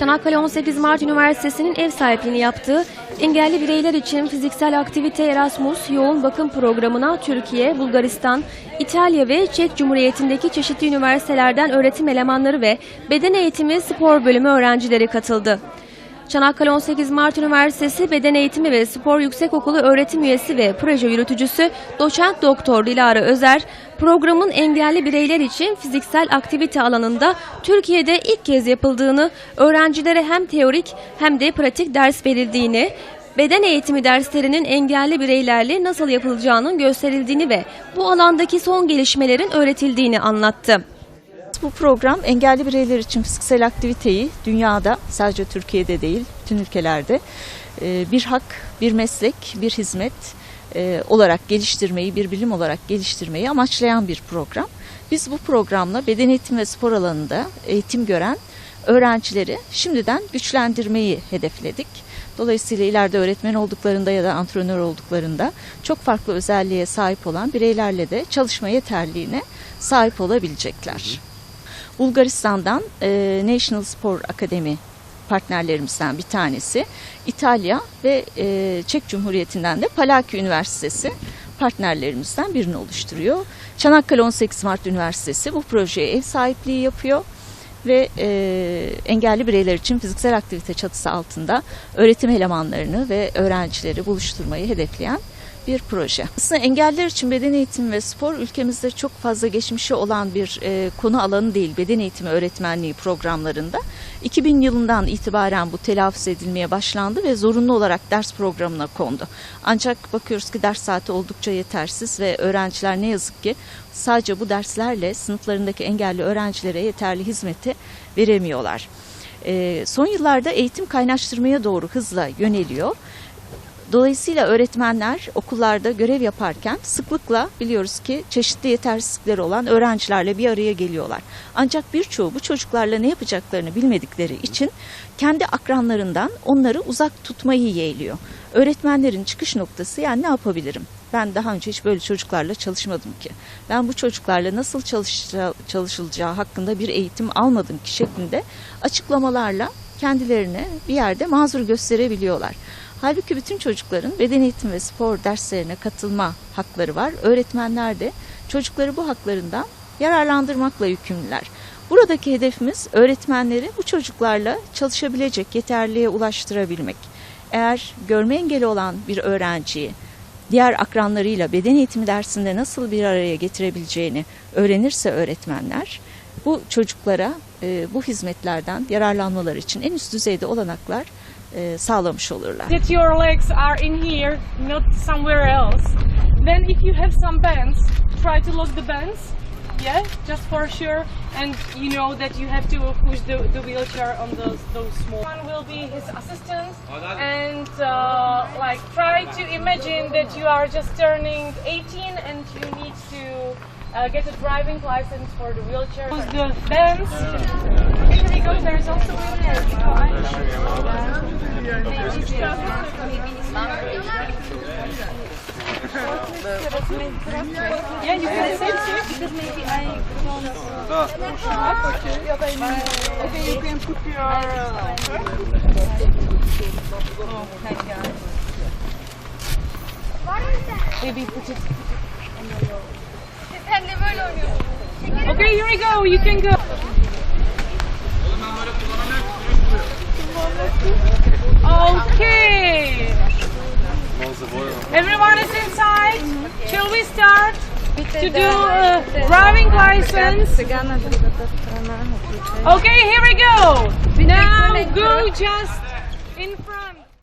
Çanakkale 18 Mart Üniversitesi'nin ev sahipliğini yaptığı engelli bireyler için fiziksel aktivite Erasmus yoğun bakım programına Türkiye, Bulgaristan, İtalya ve Çek Cumhuriyeti'ndeki çeşitli üniversitelerden öğretim elemanları ve beden eğitimi spor bölümü öğrencileri katıldı. Çanakkale 18 Mart Üniversitesi Beden Eğitimi ve Spor Yüksekokulu öğretim üyesi ve proje yürütücüsü doçent doktor Dilara Özer, programın engelli bireyler için fiziksel aktivite alanında Türkiye'de ilk kez yapıldığını, öğrencilere hem teorik hem de pratik ders verildiğini, beden eğitimi derslerinin engelli bireylerle nasıl yapılacağının gösterildiğini ve bu alandaki son gelişmelerin öğretildiğini anlattı. Bu program engelli bireyler için fiziksel aktiviteyi dünyada sadece Türkiye'de değil bütün ülkelerde e, bir hak, bir meslek, bir hizmet e, olarak geliştirmeyi, bir bilim olarak geliştirmeyi amaçlayan bir program. Biz bu programla beden eğitim ve spor alanında eğitim gören öğrencileri şimdiden güçlendirmeyi hedefledik. Dolayısıyla ileride öğretmen olduklarında ya da antrenör olduklarında çok farklı özelliğe sahip olan bireylerle de çalışma yeterliğine sahip olabilecekler. Bulgaristan'dan e, National Spor Akademi partnerlerimizden bir tanesi. İtalya ve e, Çek Cumhuriyeti'nden de Palaki Üniversitesi partnerlerimizden birini oluşturuyor. Çanakkale 18 Mart Üniversitesi bu projeye ev sahipliği yapıyor ve e, engelli bireyler için fiziksel aktivite çatısı altında öğretim elemanlarını ve öğrencileri buluşturmayı hedefleyen bir proje. Aslında engelliler için beden eğitimi ve spor ülkemizde çok fazla geçmişi olan bir e, konu alanı değil beden eğitimi öğretmenliği programlarında. 2000 yılından itibaren bu telaffuz edilmeye başlandı ve zorunlu olarak ders programına kondu. Ancak bakıyoruz ki ders saati oldukça yetersiz ve öğrenciler ne yazık ki sadece bu derslerle sınıflarındaki engelli öğrencilere yeterli hizmeti veremiyorlar. E, son yıllarda eğitim kaynaştırmaya doğru hızla yöneliyor. Dolayısıyla öğretmenler okullarda görev yaparken sıklıkla biliyoruz ki çeşitli yetersizlikleri olan öğrencilerle bir araya geliyorlar. Ancak birçoğu bu çocuklarla ne yapacaklarını bilmedikleri için kendi akranlarından onları uzak tutmayı yeğliyor. Öğretmenlerin çıkış noktası yani ne yapabilirim? Ben daha önce hiç böyle çocuklarla çalışmadım ki. Ben bu çocuklarla nasıl çalışılacağı hakkında bir eğitim almadım ki şeklinde açıklamalarla kendilerine bir yerde mazur gösterebiliyorlar. Halbuki bütün çocukların beden eğitimi ve spor derslerine katılma hakları var. Öğretmenler de çocukları bu haklarından yararlandırmakla yükümlüler. Buradaki hedefimiz öğretmenleri bu çocuklarla çalışabilecek yeterliğe ulaştırabilmek. Eğer görme engeli olan bir öğrenciyi diğer akranlarıyla beden eğitimi dersinde nasıl bir araya getirebileceğini öğrenirse öğretmenler bu çocuklara e, bu hizmetlerden yararlanmaları için en üst düzeyde olanaklar sağlamış olurlar. that your legs are in here, not somewhere else. Then if you have some bands, try to lock the bands. Yeah, just for sure. And you know that you have to push the, the wheelchair on those those small. One will be his assistant, and uh, like try to imagine that you are just turning 18 and you need to uh, get a driving license for the wheelchair. Use the bands. Here we go. There is also Yeah, you can say it because maybe I don't. Okay, you can put your. Maybe put it. Okay, here we go. You can go. Okay. To do uh, driving license? Okay, here we go. Now go just in front.